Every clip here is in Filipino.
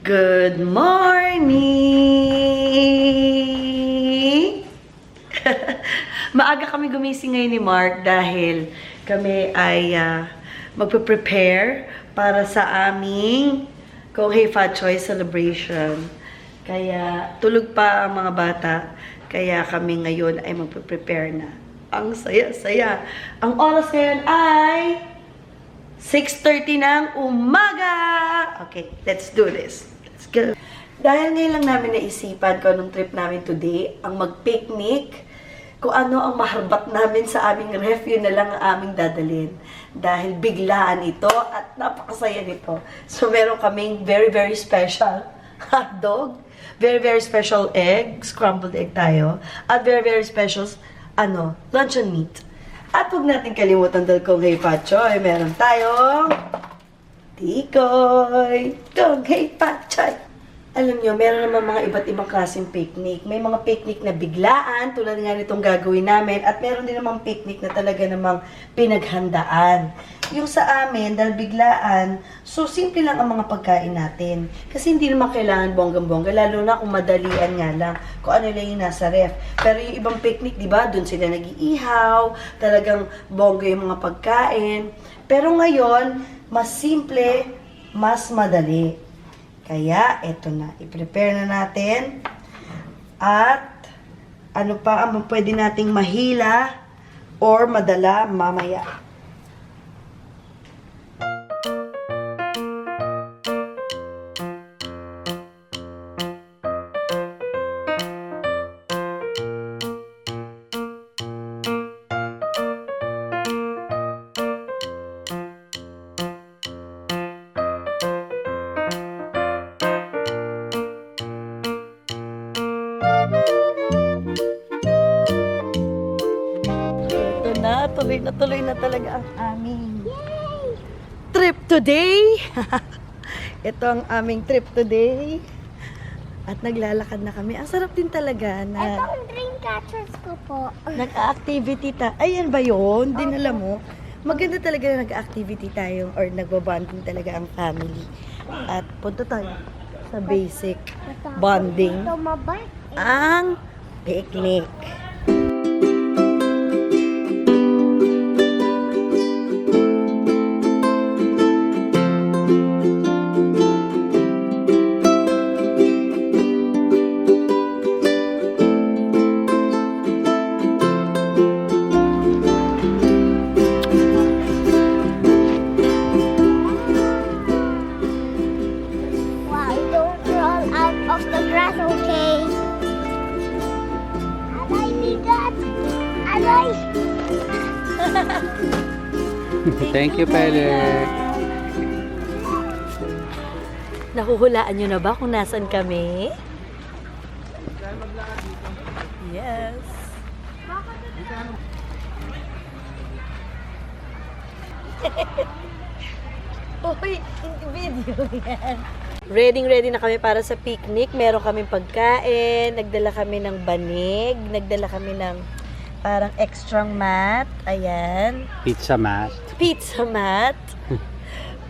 Good morning! Maaga kami gumising ngayon ni Mark dahil kami ay uh, magpe-prepare para sa aming Hey Fat Choice celebration. Kaya tulog pa ang mga bata. Kaya kami ngayon ay magpe-prepare na. Ang saya-saya. Ang oras ngayon ay 6.30 ng umaga! Okay, let's do this. Let's go. Dahil ngayon lang namin naisipan ko anong trip namin today, ang mag-picnic, kung ano ang maharbat namin sa aming ref, yun na lang ang aming dadalhin. Dahil biglaan ito at napakasaya nito. So meron kaming very, very special hotdog, very, very special egg, scrambled egg tayo, at very, very special, ano, luncheon meat. At huwag natin kalimutan dahil kung hey Pachoy, meron tayong tikoy. Kung hey Pachoy. Alam nyo, meron naman mga iba't ibang klaseng picnic. May mga picnic na biglaan, tulad nga nitong gagawin namin, at meron din namang picnic na talaga namang pinaghandaan. Yung sa amin, dahil biglaan, so simple lang ang mga pagkain natin. Kasi hindi naman kailangan bonggang-bongga, lalo na kung madalian nga lang, kung ano lang yung nasa ref. Pero yung ibang picnic, di ba, doon sila nag-iihaw, talagang bongga yung mga pagkain. Pero ngayon, mas simple, mas madali. Kaya, eto na, i-prepare na natin. At, ano pa ang pwede nating mahila or madala mamaya. Tuloy na tuloy na talaga ang aming trip today. Ito ang aming trip today. At naglalakad na kami. Ang sarap din talaga Ito na ang dream catchers ko po. nag-activity ta. Ayan ba yun? Dinala mo? Maganda talaga na nag-activity tayo or nagbabonding talaga ang family. At punta tayo sa basic bonding. Ang picnic. Alay! Thank you, Pele. Nahuhulaan nyo na ba kung nasan kami? Yes. Uy, video yan. Ready ready na kami para sa picnic. Meron kaming pagkain, nagdala kami ng banig, nagdala kami ng parang extra mat. Ayan Pizza mat. pizza mat.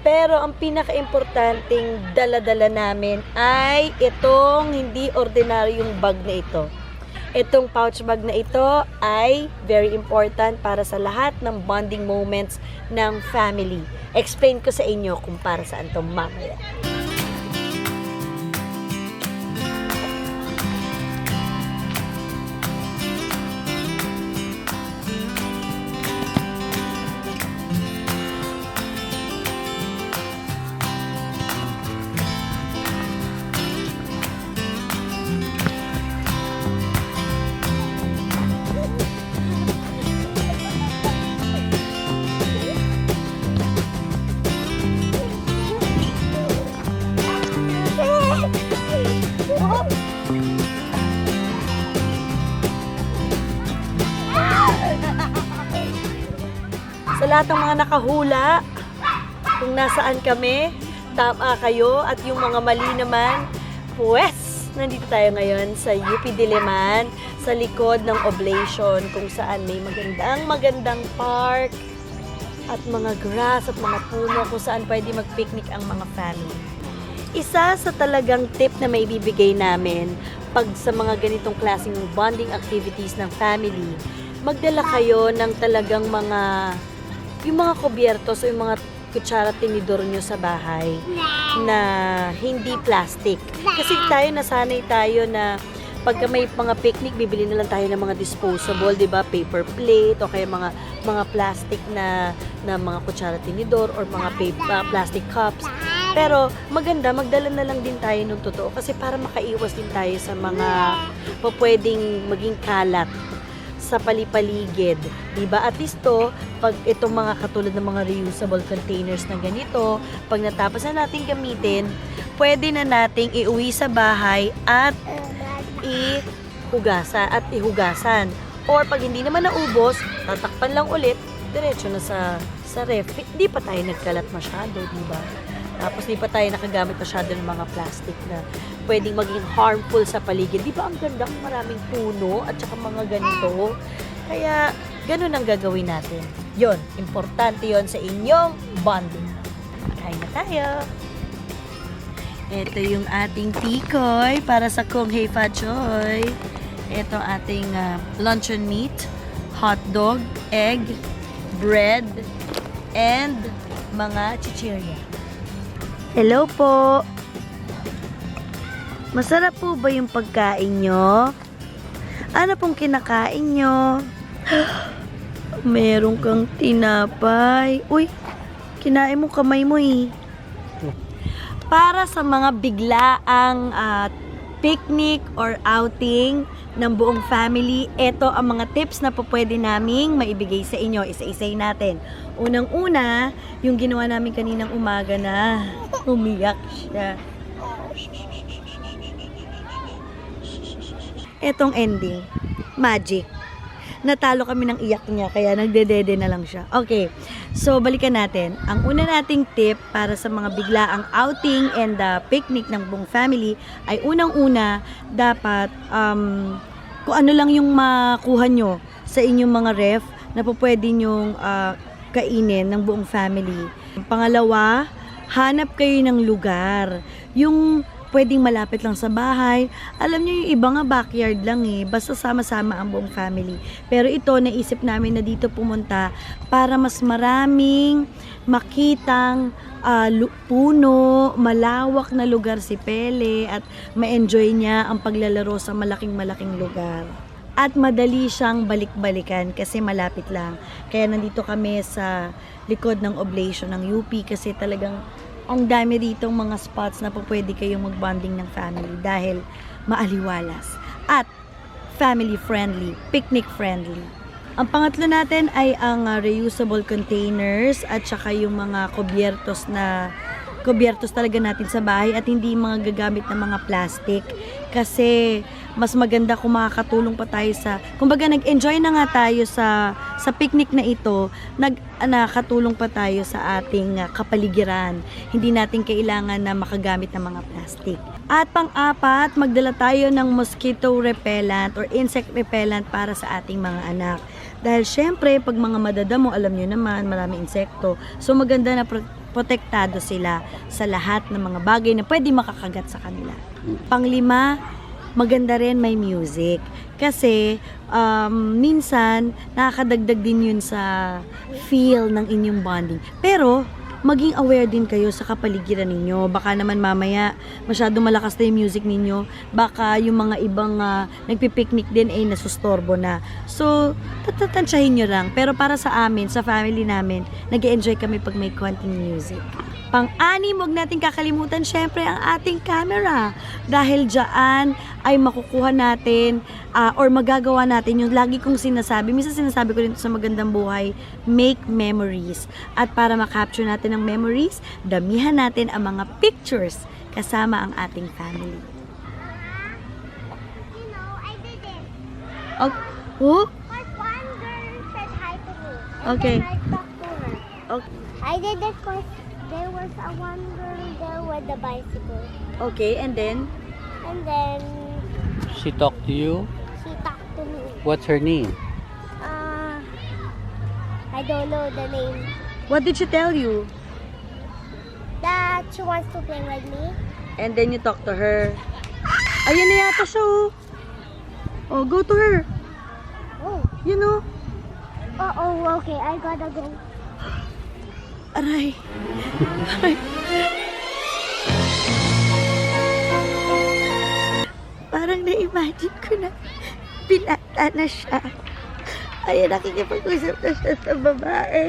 Pero ang pinaka-importanting dala-dala namin ay itong hindi ordinaryong bag na ito. Itong pouch bag na ito ay very important para sa lahat ng bonding moments ng family. Explain ko sa inyo kung para saan to mamaya. Lahat ng mga nakahula, kung nasaan kami, tama kayo at yung mga mali naman, pues, nandito tayo ngayon sa UP Diliman, sa likod ng Oblation, kung saan may magandang magandang park at mga grass at mga puno kung saan pwede mag-picnic ang mga family. isa sa talagang tip na may bibigay namin pag sa mga ganitong klaseng bonding activities ng family, magdala kayo ng talagang mga yung mga kubyertos o yung mga kutsara tinidor nyo sa bahay na hindi plastic. Kasi tayo nasanay tayo na pagka may mga picnic, bibili na lang tayo ng mga disposable, 'di ba? Paper plate o kaya mga mga plastic na na mga kutsara tinidor or mga paper, plastic cups. Pero maganda, magdala na lang din tayo ng totoo kasi para makaiwas din tayo sa mga pwedeng maging kalat sa palipaligid. 'Di ba? At least to, pag itong mga katulad ng mga reusable containers na ganito, pag natapos na natin gamitin, pwede na nating iuwi sa bahay at ihugasan at ihugasan. Or pag hindi naman naubos, tatakpan lang ulit, diretso na sa sa ref. Hindi pa tayo nagkalat masyado, di ba? Tapos di pa tayo nakagamit masyado ng mga plastic na pwedeng maging harmful sa paligid. Di ba ang ganda kung maraming puno at saka mga ganito? Kaya ganun ang gagawin natin. Yon, importante yon sa inyong bonding. Kain na tayo. Ito yung ating tikoy para sa Kung Hei Fa Choy. Ito ating ah, luncheon meat, hot dog, egg, bread, and mga chichirya. Hello po! Masarap po ba yung pagkain nyo? Ano pong kinakain nyo? Meron kang tinapay. Uy, kinain mo kamay mo eh para sa mga biglaang ah, picnic or outing ng buong family, ito ang mga tips na po pwede naming maibigay sa inyo. Isa-isay natin. Unang-una, yung ginawa namin kaninang umaga na umiyak siya. Etong ending, magic. Natalo kami ng iyak niya, kaya nagdedede na lang siya. Okay, so balikan natin. Ang una nating tip para sa mga biglaang outing and the picnic ng buong family ay unang-una, dapat um, kung ano lang yung makuha nyo sa inyong mga ref na po pwede nyong ah, kainin ng buong family. Pangalawa, hanap kayo ng lugar. Yung pwedeng malapit lang sa bahay. Alam niyo yung iba nga backyard lang eh. Basta sama-sama ang buong family. Pero ito, naisip namin na dito pumunta para mas maraming makitang lu- puno, malawak na lugar si Pele at ma-enjoy niya ang paglalaro sa malaking-malaking lugar. At madali siyang balik-balikan kasi malapit lang. Kaya nandito kami sa likod ng oblation ng UP kasi talagang ang dami dito mga spots na po pwede kayong magbonding ng family dahil maaliwalas at family friendly, picnic friendly. Ang pangatlo natin ay ang uh, reusable containers at saka yung mga kubyertos na kubyertos talaga natin sa bahay at hindi mga gagamit ng mga plastic kasi mas maganda kung makakatulong pa tayo sa kumbaga nag-enjoy na nga tayo sa sa picnic na ito nag nakatulong pa tayo sa ating uh, kapaligiran. Hindi natin kailangan na makagamit ng mga plastic. At pang-apat magdala tayo ng mosquito repellent or insect repellent para sa ating mga anak. Dahil syempre pag mga madadamo alam nyo naman maraming insekto. So maganda na pro- protektado sila sa lahat ng mga bagay na pwede makakagat sa kanila. Panglima, maganda rin may music. Kasi um, minsan nakakadagdag din yun sa feel ng inyong bonding. Pero maging aware din kayo sa kapaligiran ninyo. Baka naman mamaya masyado malakas na yung music ninyo. Baka yung mga ibang uh, nagpipiknik din ay nasustorbo na. So, tatatansyahin nyo lang. Pero para sa amin, sa family namin, nag enjoy kami pag may konting music. Pang-anim, huwag natin kakalimutan syempre ang ating camera. Dahil dyan ay makukuha natin ah, or magagawa natin yung lagi kong sinasabi. Minsan sinasabi ko rin sa magandang buhay, make memories. At para makapture natin ang memories, damihan natin ang mga pictures kasama ang ating family. You know, I did it. Oh, oh? But one girl said hi to me. Okay. I talked to her. Okay. I did it because there was a one girl there with the bicycle. Okay, and then? And then She talked to you? she talked to me. What's her name? Uh, I don't know the name. What did she tell you? That she wants to play with me. And then you talk to her. Ayun na yata siya, oh. Oh, go to her. Oh, You know. oh, oh, okay. I gotta go. Aray. Parang na-imagine ko na pinata na siya. Ayun, nakikipag-usap na siya sa babae.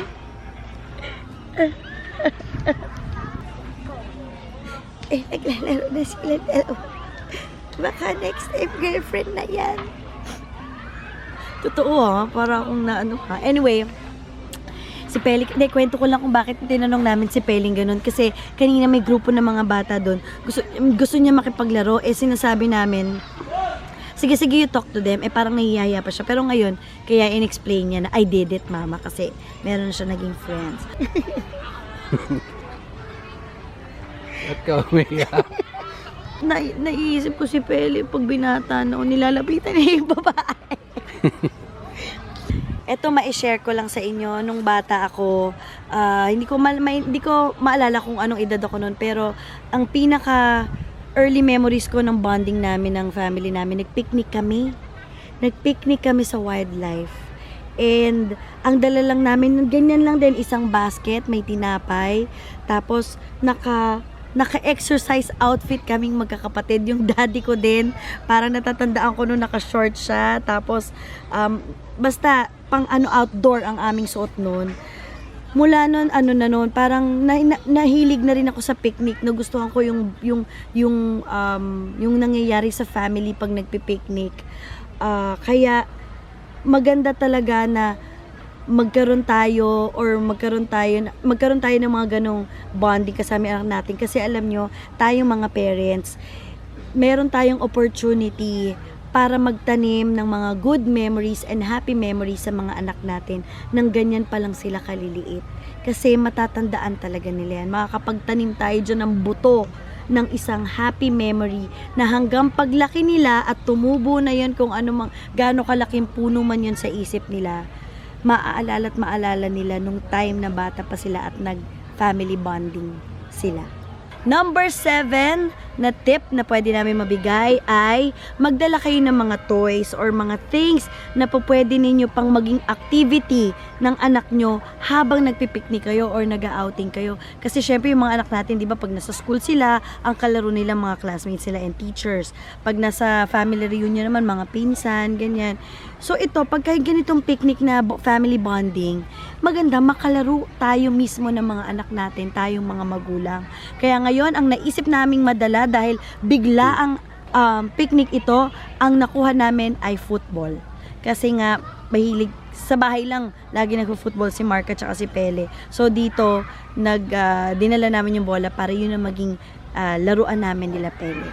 eh, naglalaro na sila dalawa. Baka next time girlfriend na yan. Totoo ha, para akong naano ka. Anyway, si Peling, hindi, kwento ko lang kung bakit tinanong namin si Peling ganun. Kasi kanina may grupo ng mga bata doon. Gusto, gusto niya makipaglaro. Eh, sinasabi namin, sige, sige, you talk to them. Eh, parang nahihiyaya pa siya. Pero ngayon, kaya in-explain niya na, I did it, mama. Kasi meron siya naging friends. Ba't ka umiyak? Na, naiisip ko si Peli pag binata noon, nilalapitan niya yung babae. Eto, ma-share ko lang sa inyo, nung bata ako, ah, hindi, ko mal, may, hindi ko maalala kung anong edad ako noon, pero ang pinaka early memories ko ng bonding namin ng family namin, nag-picnic kami. Nag-picnic kami sa wildlife. And ang dala lang namin, ganyan lang din, isang basket, may tinapay. Tapos, naka, naka-exercise outfit kaming magkakapatid. Yung daddy ko din, parang natatandaan ko nung naka-short siya. Tapos, um, basta, pang ano outdoor ang aming suot noon. Mula noon, ano na noon, parang na, na- nahilig na rin ako sa picnic. Nagustuhan ko yung, yung, yung, um, yung nangyayari sa family pag nagpi-picnic. Ah, kaya, maganda talaga na magkaroon tayo or magkaroon tayo magkaroon tayo ng mga ganong bonding kasama anak natin kasi alam nyo tayong mga parents meron tayong opportunity para magtanim ng mga good memories and happy memories sa mga anak natin nang ganyan pa lang sila kaliliit kasi matatandaan talaga nila yan makakapagtanim tayo dyan ng buto ng isang happy memory na hanggang paglaki nila at tumubo na yon kung ano mang gaano kalaking puno man yon sa isip nila maaalala at maalala nila nung time na bata pa sila at nag family bonding sila. Number seven na tip na pwede namin mabigay ay magdala kayo ng mga toys or mga things na po pwede ninyo pang maging activity ng anak nyo habang nagpipiknik kayo or nag-outing kayo. Kasi syempre yung mga anak natin, di ba, pag nasa school sila, ang kalaro nila mga classmates sila and teachers. Pag nasa family reunion naman, mga pinsan, ganyan. So ito, pagka ganitong picnic na family bonding, maganda makalaro tayo mismo ng mga anak natin, tayong mga magulang. Kaya ngayon, ang naisip naming madala dahil bigla ang um, picnic ito, ang nakuha namin ay football. Kasi nga, mahilig sa bahay lang, lagi nagpo-football si Mark at saka si Pele. So dito, nag, ah, dinala namin yung bola para yun ang maging ah, laruan namin nila Pele.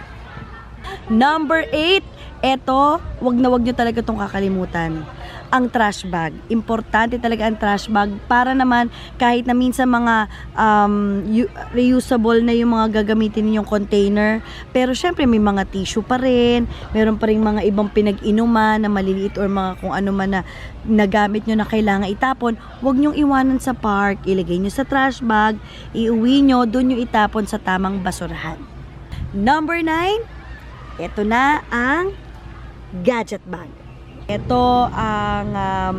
Number 8, eto, wag na wag nyo talaga itong kakalimutan. Ang trash bag. Importante talaga ang trash bag para naman kahit na minsan mga um, reusable na yung mga gagamitin ninyong container. Pero syempre may mga tissue pa rin. Meron pa rin mga ibang pinag-inuman na maliliit or mga kung ano man na nagamit nyo na kailangan itapon. Huwag nyong iwanan sa park. Ilagay nyo sa trash bag. Iuwi nyo. Doon nyo itapon sa tamang basurahan. Number 9, ito na ang gadget bag. Ito ang um,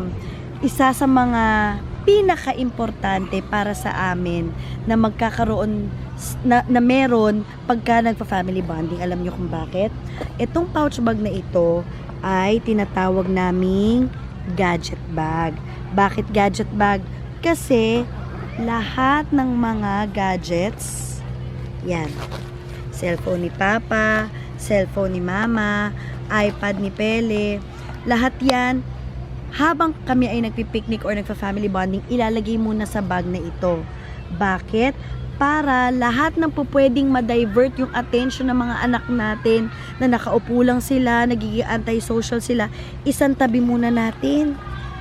isa sa mga pinaka-importante para sa amin na magkakaroon na, na meron pagka nagpa-family bonding. Alam niyo kung bakit? Itong pouch bag na ito ay tinatawag naming gadget bag. Bakit gadget bag? Kasi lahat ng mga gadgets, yan, cellphone ni Papa, cellphone ni Mama, iPad ni Pele, lahat yan, habang kami ay nagpipiknik or nagpa-family bonding, ilalagay muna sa bag na ito. Bakit? Para lahat ng po pwedeng ma-divert yung attention ng mga anak natin na nakaupo lang sila, nagiging anti-social sila, isang tabi muna natin.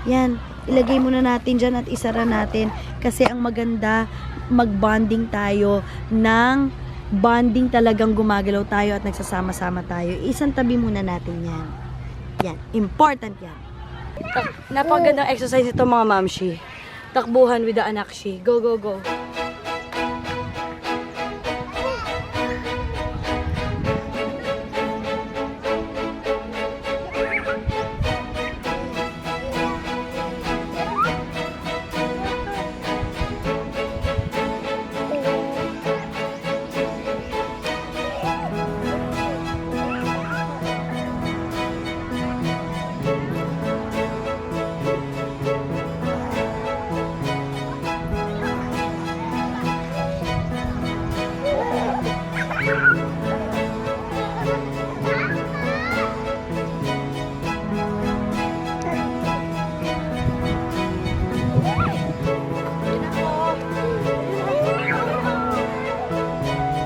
Yan, ilagay muna natin dyan at isara natin kasi ang maganda mag-bonding tayo ng bonding talagang gumagalaw tayo at nagsasama-sama tayo. Isang tabi muna natin yan. Yan, important yan. Napagandang exercise ito mga mamshi. Takbuhan with the anakshi. Go, go, go.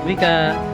Mika.